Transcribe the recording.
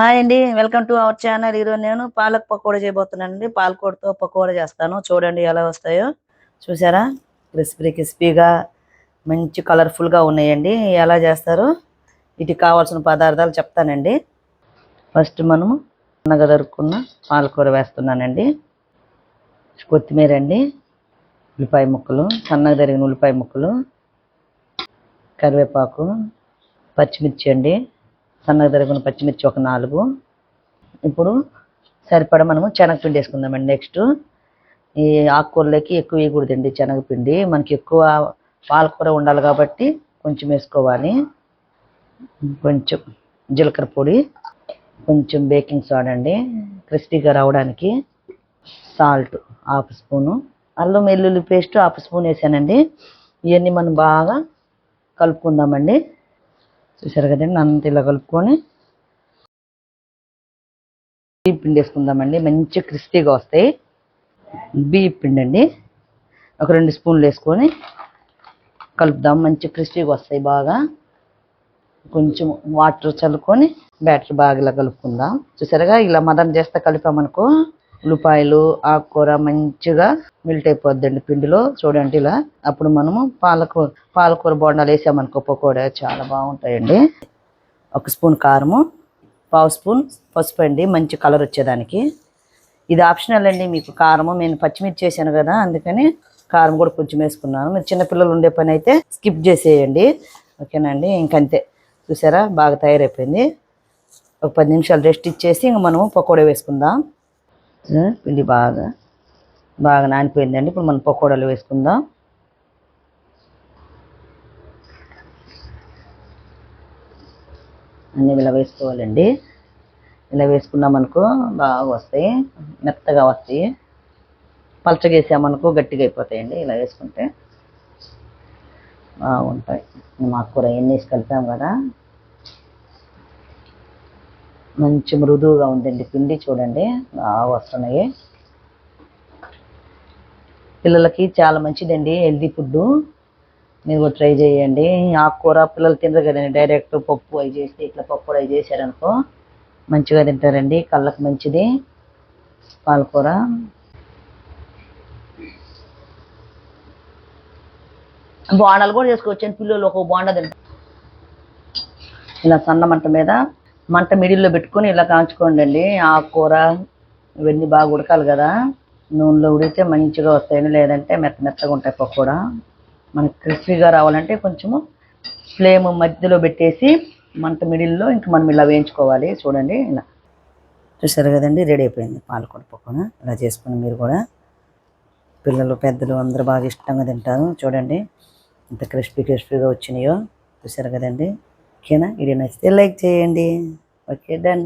Hi అండి welcome to our channel. ఈరోజు నేను పాలక్ పకోడా చేయబోతున్నానండి. పాలకూరతో పకోడా చేస్తాను. చూడండి ఎలా వస్తాయో. చూసారా? క్రిస్పీ క్రిస్పీగా మంచి కలర్ఫుల్గా ఉన్నాయండి. ఎలా చేస్తారు? వీటికి కావాల్సిన పదార్థాలు చెప్తానండి. ఫస్ట్ మనము సన్నగా దొరుకున్న పాలకూర వేస్తున్నానండి. కొత్తిమీర అండి ఉల్లిపాయ ముక్కలు సన్నగా జరిగిన ఉల్లిపాయ ముక్కలు కరివేపాకు పచ్చిమిర్చి అండి. సన్నగా తరిగిన పచ్చిమిర్చి ఒక నాలుగు. ఇప్పుడు సరిపడా మనము శనగపిండి వేసుకుందామండి. నెక్స్ట్ ఈ ఆకుకూరలోకి ఎక్కువ వేయకూడదండి శనగపిండి. మనకి ఎక్కువ పాలకూర ఉండాలి కాబట్టి కొంచెం వేసుకోవాలి. కొంచెం జీలకర్ర పొడి కొంచెం బేకింగ్ సోడా అండి. క్రిస్పీగా రావడానికి సాల్ట్ హాఫ్ స్పూను. అల్లం వెల్లుల్లి పేస్ట్ హాఫ్ స్పూన్ వేసానండి. ఇవన్నీ మనం బాగా కలుపుకుందామండి. చూసారు కదండి? అంత ఇలా కలుపుకొని బియ్య పిండి వేసుకుందామండి. మంచి క్రిస్పీగా వస్తాయి. బియ్య పిండి అండి. ఒక రెండు స్పూన్లు వేసుకొని కలుపుదాం. మంచి క్రిస్పీగా వస్తాయి బాగా. కొంచెం వాటర్ చల్లుకొని బ్యాటర్ బాగా ఇలా కలుపుకుందాం. చూసారుగా ఇలా మదన చేస్తే కలిపామనుకో ఉల్లిపాయలు ఆకుకూర మంచిగా మిల్ట్ అయిపోద్దండి పిండిలో. చూడండి ఇలా. అప్పుడు మనము పాలకూర పాలకూర బోండాలు వేసామనుకో పకోడా చాలా బాగుంటాయండి. ఒక స్పూన్ కారము పావు స్పూన్ పసుపు అండి మంచి కలర్ వచ్చేదానికి. ఇది ఆప్షనల్ అండి మీకు కారము. నేను పచ్చిమిర్చి చేశాను కదా అందుకని కారం కూడా కొంచెం వేసుకున్నాను. మీరు చిన్నపిల్లలు ఉండే పని అయితే స్కిప్ చేసేయండి. ఓకేనండి ఇంకంతే. చూసారా? బాగా తయారైపోయింది. ఒక పది నిమిషాలు రెస్ట్ ఇచ్చేసి ఇంక మనము పకోడా వేసుకుందాం. పిండి బాగా బాగా నానిపోయిందండి. ఇప్పుడు మనం పకోడాలు వేసుకుందాం. అన్నీ ఇలా వేసుకోవాలండి. ఇలా వేసుకున్నాం అనుకో బాగా వస్తాయి. మెత్తగా వస్తాయి. పలచగేసామనుకో గట్టిగా అయిపోతాయండి. ఇలా వేసుకుంటే బాగుంటాయి. మా కూర ఎన్ని వేసి కలిపాం కదా. మంచి మృదువుగా ఉందండి. పిండి చూడండి. బాగా వస్తున్నాయి. పిల్లలకి చాలా మంచిదండి హెల్దీ ఫుడ్ మీరు ట్రై చేయండి. ఆకుకూర పిల్లలు తినరు కదండి. డైరెక్ట్ పప్పు అవి చేస్తే ఇట్లా పప్పు అవి చేశారనుకో మంచిగా తింటారండి. కళ్ళకు మంచిది. పాలకూర. బోండాలు కూడా చేసుకోవచ్చు పిల్లలు ఒక బోండా తింటారు. ఇలా సన్న మంట మీద మంట మిడిల్లో పెట్టుకొని ఇలా కాంచుకోండి అండి ఆకుకూర ఇవన్నీ బాగా ఉడకాలి కదా. నూనెలో ఉడికితే మంచిగా వస్తాయండి లేదంటే మెత్త మెత్తగా ఉంటాయి పకోడా మనకి క్రిస్పీగా రావాలంటే కొంచెము ఫ్లేమ్ మధ్యలో పెట్టేసి మంట మిడిల్లో ఇంక మనం ఇలా వేయించుకోవాలి. చూడండి ఇలా. చూసారు కదండి రెడీ అయిపోయింది పాలకూర పకోడా ఇలా చేసుకుని మీరు కూడా పిల్లలు పెద్దలు అందరూ బాగా ఇష్టంగా తింటారు. చూడండి ఇంత క్రిస్పీ క్రిస్పీగా వచ్చినాయో. చూసారు కదండి. ఓకేనా? వీడియో నచ్చితే లైక్ చేయండి. Okay done.